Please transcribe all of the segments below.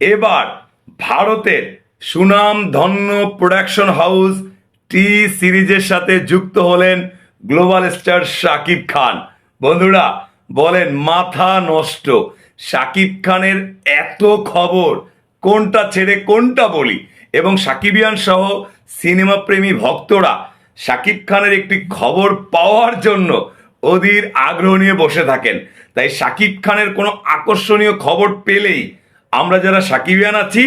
এবার ভারতের সুনাম ধন্য প্রোডাকশন হাউস টি সিরিজের সাথে যুক্ত হলেন গ্লোবাল স্টার শাকিব খান। বন্ধুরা, বলেন মাথা নষ্ট। শাকিব খানের এত খবর, কোনটা ছেড়ে কোনটা বলি? এবং সাকিবিয়ান সহ সিনেমা প্রেমী ভক্তরা শাকিব খানের একটি খবর পাওয়ার জন্য অধীর আগ্রহ নিয়ে বসে থাকেন। তাই শাকিব খানের কোনো আকর্ষণীয় খবর পেলেই আমরা যারা সাকিবিয়ান আছি,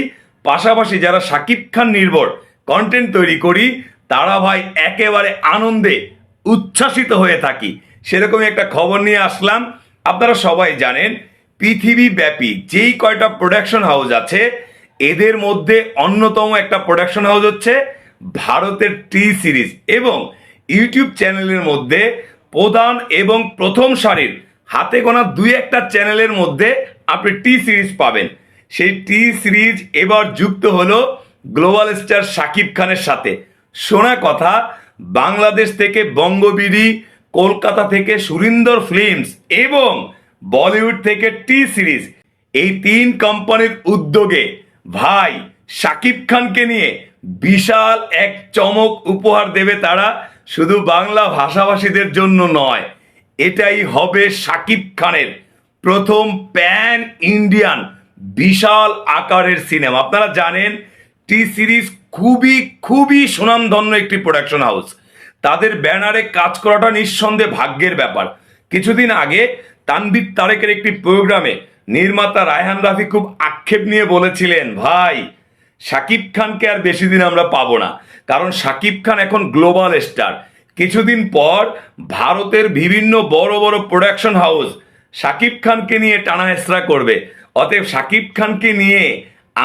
পাশাপাশি যারা সাকিব খান নির্ভর কন্টেন্ট তৈরি করি, তারা ভাই একেবারে আনন্দে উচ্ছ্বাসিত হয়ে থাকি। সেরকমই একটা খবর নিয়ে আসলাম। আপনারা সবাই জানেন, পৃথিবী ব্যাপী যেই কয়টা প্রোডাকশন হাউস আছে, এদের মধ্যে অন্যতম একটা প্রোডাকশন হাউস হচ্ছে ভারতের টি সিরিজ এবং ইউটিউব চ্যানেলের মধ্যে প্রধান এবং প্রথম সারির হাতে গোনা দুই একটা চ্যানেলের মধ্যে আপনি টি সিরিজ পাবেন। সেই টি সিরিজ এবার যুক্ত হলো গ্লোবাল স্টার শাকিব খানের সাথে। শোনা কথা, বাংলাদেশ থেকে বঙ্গবিডি কলকাতা থেকে সুরিন্দর ফিল্মস এবং বলিউড থেকে টি সিরিজ এই তিন কোম্পানির উদ্যোগে ভাই শাকিব খানকে নিয়ে বিশাল এক চমক উপহার দেবে তারা শুধু বাংলা ভাষাভাষীদের জন্য নয়, এটাই হবে শাকিব খানের প্রথম প্যান ইন্ডিয়ান বিশাল আকারের সিনেমা। আপনারা জানেন, টি সিরিজ খুবই খুবই সুনামধন্য একটি প্রোডাকশন হাউস তাদের ব্যানারে কাজ করাটা নিঃসন্দেহে ভাগ্যের ব্যাপার। কিছুদিন আগে তানবির তারেকের একটি প্রোগ্রামে নির্মাতা রায়হান রাফি খুব আক্ষেপ নিয়ে বলেছিলেন, ভাই, শাকিব খানকে আর বেশি দিন আমরা পাবো না। কারণ শাকিব খান এখন গ্লোবাল স্টার কিছুদিন পর ভারতের বিভিন্ন বড় বড় প্রোডাকশন হাউস শাকিব খানকে নিয়ে টানা হেসরা করবে। অতএব শাকিব খানকে নিয়ে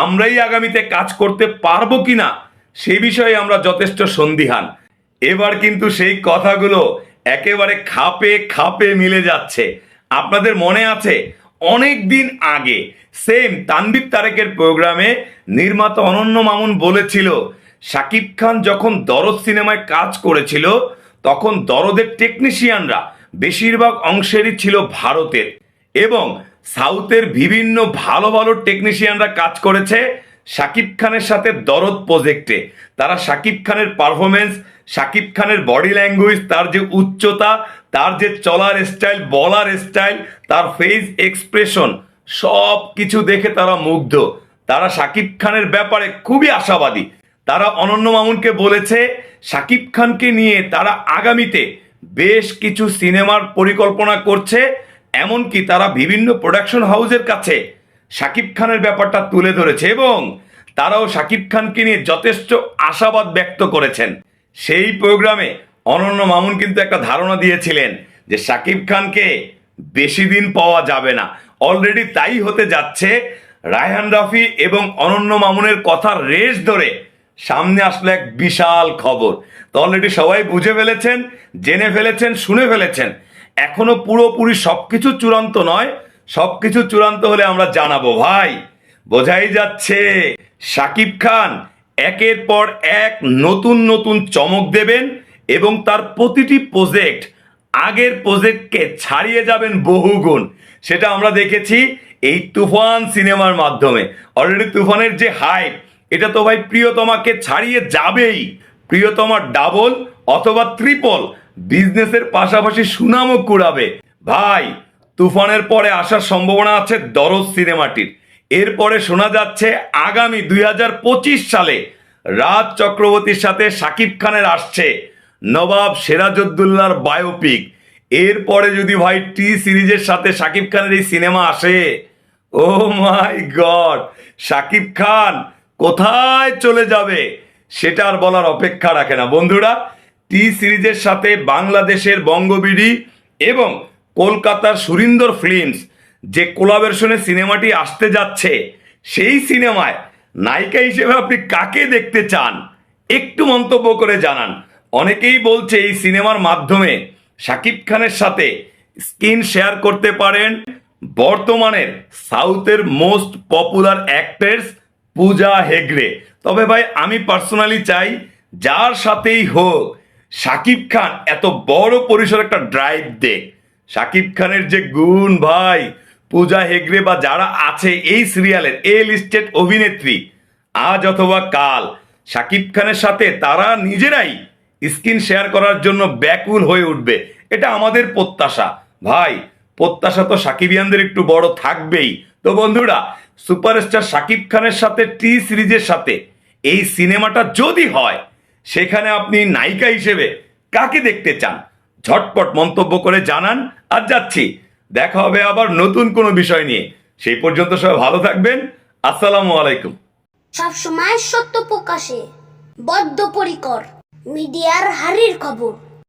আমরাই আগামীতে কাজ করতে পারব কিনা, সে বিষয়ে আমরা যথেষ্ট সন্দিহান। এবার কিন্তু সেই কথাগুলো একেবারে খাপে খাপে মিলে যাচ্ছে। আপনাদের মনে আছে, অনেক দিন আগে সেম তানবির তারেকের প্রোগ্রামে নির্মাতা অনন্য মামুন বলেছিল শাকিব খান যখন দরদ সিনেমায় কাজ করেছিল, তখন দরদের টেকনিশিয়ানরা বেশিরভাগ অংশেরই ছিল ভারতের। এবং সাউথের বিভিন্ন ভালো ভালো টেকনিশিয়ানরা কাজ করেছে শাকিব খানের সাথে দরদ প্রজেক্টে তারা শাকিব খানের পারফরমেন্স শাকিব খানের বডি ল্যাঙ্গুয়েজ তার যে উচ্চতা, তার যে চলার স্টাইল বলার স্টাইল তার ফেস এক্সপ্রেশন সব কিছু দেখে তারা মুগ্ধ। তারা শাকিব খানের ব্যাপারে খুবই আশাবাদী। তারা অনন্য মামুনকে বলেছে, শাকিব খানকে নিয়ে তারা আগামীতে বেশ কিছু সিনেমার পরিকল্পনা করছে। এমনকি তারা বিভিন্ন প্রোডাকশন হাউসের কাছে শাকিব খানের ব্যাপারটা তুলে ধরেছে এবং তারাও শাকিব খানকে নিয়ে যথেষ্ট আশাবাদ ব্যক্ত করেছেন। সেই প্রোগ্রামে অনন্য মামুন কিন্তু একটা ধারণা দিয়েছিলেন যে শাকিব খানকে বেশি দিন পাওয়া যাবে না। অলরেডি তাই হতে যাচ্ছে, রায়হান রাফি এবং অনন্য মামুনের কথা রেশ ধরে সামনে আসলো এক বিশাল খবর। তো অলরেডি সবাই বুঝে ফেলেছেন, জেনে ফেলেছেন, শুনে ফেলেছেন। এখনও পুরোপুরি সবকিছু চূড়ান্ত নয়, সবকিছু চূড়ান্ত হলে আমরা জানাব, ভাই, বোঝাই যাচ্ছে। শাকিব খান একের পর এক নতুন নতুন চমক দেবেন এবং তার প্রতিটি প্রজেক্ট আগের প্রজেক্টকে ছাড়িয়ে যাবেন বহুগুণ। সেটা আমরা দেখেছি এই তুফান সিনেমার মাধ্যমে। অলরেডি তুফানের যে হাইপ এটা তো ভাই প্রিয়তমাকে ছাড়িয়ে যাবেই। প্রিয়তমার ডাবল অথবা ত্রিপল বিজনেসের পাশাপাশি সুনামও কুড়াবে। ভাই, তুফানের পরে আসার সম্ভাবনা আছে দরজ সিনেমাটির। এরপরে শোনা যাচ্ছে আগামী দুই সালে রাজ চক্রবর্তীর সাথে শাকিব খানের আসছে নবাব সিরাজউদ্দৌলার বায়োপিক। এরপরে যদি ভাই টি সিরিজের সাথে শাকিব খানের এই সিনেমা আসে, ও মাই গড শাকিব খান কোথায় চলে যাবে সেটা আর বলার অপেক্ষা রাখে না। বন্ধুরা টি সিরিজের সাথে বাংলাদেশের বঙ্গবিডি এবং কলকাতার সুরিন্দর ফিল্মস যে কোলাবেশনে সিনেমাটি আসতে যাচ্ছে, সেই সিনেমায় নায়িকা হিসেবে আপনি কাকে দেখতে চান? একটু মন্তব্য করে জানান। অনেকেই বলছে এই সিনেমার মাধ্যমে শাকিব খানের সাথে স্ক্রিন শেয়ার করতে পারেন। বর্তমানের সাউথের most popular actress Pooja Hegde. তবে ভাই, আমি পার্সোনালি চাই, যার সাথেই হোক শাকিব খান, এত বড় পরিসর একটা ড্রাইভ দে। শাকিব খানের যে গুণ ভাই, পূজা হেগড়ে বা যারা আছে এই সিরিয়ালের এ লিস্টেড অভিনেত্রী, আজ অথবা কাল শাকিব খানের সাথে তারা নিজেরাই স্ক্রিন শেয়ার করার জন্য ব্যাকুল হয়ে উঠবে। এটা আমাদের প্রত্যাশা। ভাই, প্রত্যাশা তো সাকিবিয়ানদের একটু বড় থাকবেই। তো বন্ধুরা সুপারস্টার শাকিব খানের সাথে টি সিরিজের সাথে, এই সিনেমাটা যদি হয় সেখানে আপনি নায়িকা হিসেবে কাকে দেখতে চান? ঝটপট মন্তব্য করে জানান আর যাচ্ছি। দেখা হবে আবার নতুন কোনো বিষয় নিয়ে। সেই পর্যন্ত সবাই ভালো থাকবেন। আসসালামু আলাইকুম। সবসময় সত্য প্রকাশে। বদ্ধপরিকর। মিডিয়ার হারির খবর।